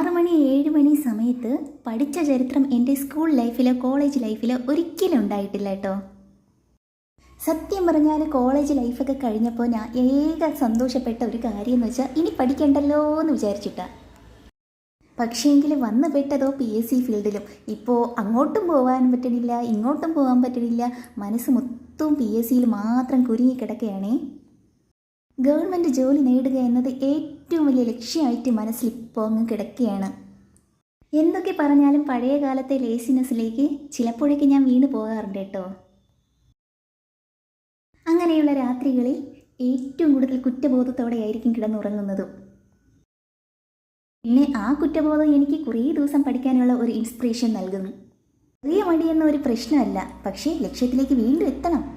മണി ഏഴ് മണി സമയത്ത് പഠിച്ച ചരിത്രം എന്റെ സ്കൂൾ ലൈഫിലോ കോളേജ് ലൈഫിലോ ഒരിക്കലും ഉണ്ടായിട്ടില്ല കേട്ടോ. സത്യം പറഞ്ഞാൽ കോളേജ് ലൈഫൊക്കെ കഴിഞ്ഞപ്പോൾ ഞാൻ ഏക സന്തോഷപ്പെട്ട ഒരു കാര്യം എന്ന് വെച്ചാൽ ഇനി പഠിക്കണ്ടല്ലോ എന്ന് വിചാരിച്ചിട്ടാണ് പക്ഷേങ്കിൽ വന്നു പെട്ടതോ പി എസ് സി ഫീൽഡിലും. ഇപ്പോൾ അങ്ങോട്ടും പോകാൻ പറ്റണില്ല ഇങ്ങോട്ടും പോകാൻ പറ്റണില്ല. മനസ്സ് മൊത്തം പി എസ് സിയിൽ മാത്രം കുരുങ്ങി കിടക്കുകയാണേ. ഗവൺമെന്റ് ജോലി നേടുക എന്നത് ഏറ്റവും വലിയ ലക്ഷ്യമായിട്ട് മനസ്സിൽ ഇപ്പോൾ അങ്ങ് കിടക്കുകയാണ്. എന്തൊക്കെ പറഞ്ഞാലും പഴയ കാലത്തെ ലേസിനെസ്സിലേക്ക് ചിലപ്പോഴേക്ക് ഞാൻ വീണ് പോകാറുണ്ട് കേട്ടോ. അങ്ങനെയുള്ള രാത്രികളിൽ ഏറ്റവും കൂടുതൽ കുറ്റബോധത്തോടെ ആയിരിക്കും കിടന്നുറങ്ങുന്നതും. പിന്നെ ആ കുറ്റബോധം എനിക്ക് കുറേ ദിവസം പഠിക്കാനുള്ള ഒരു ഇൻസ്പിറേഷൻ നൽകുന്നു. ചെറിയ മടിയെന്ന ഒരു പ്രശ്നമല്ല പക്ഷേ ലക്ഷ്യത്തിലേക്ക് വീണ്ടും എത്തണം.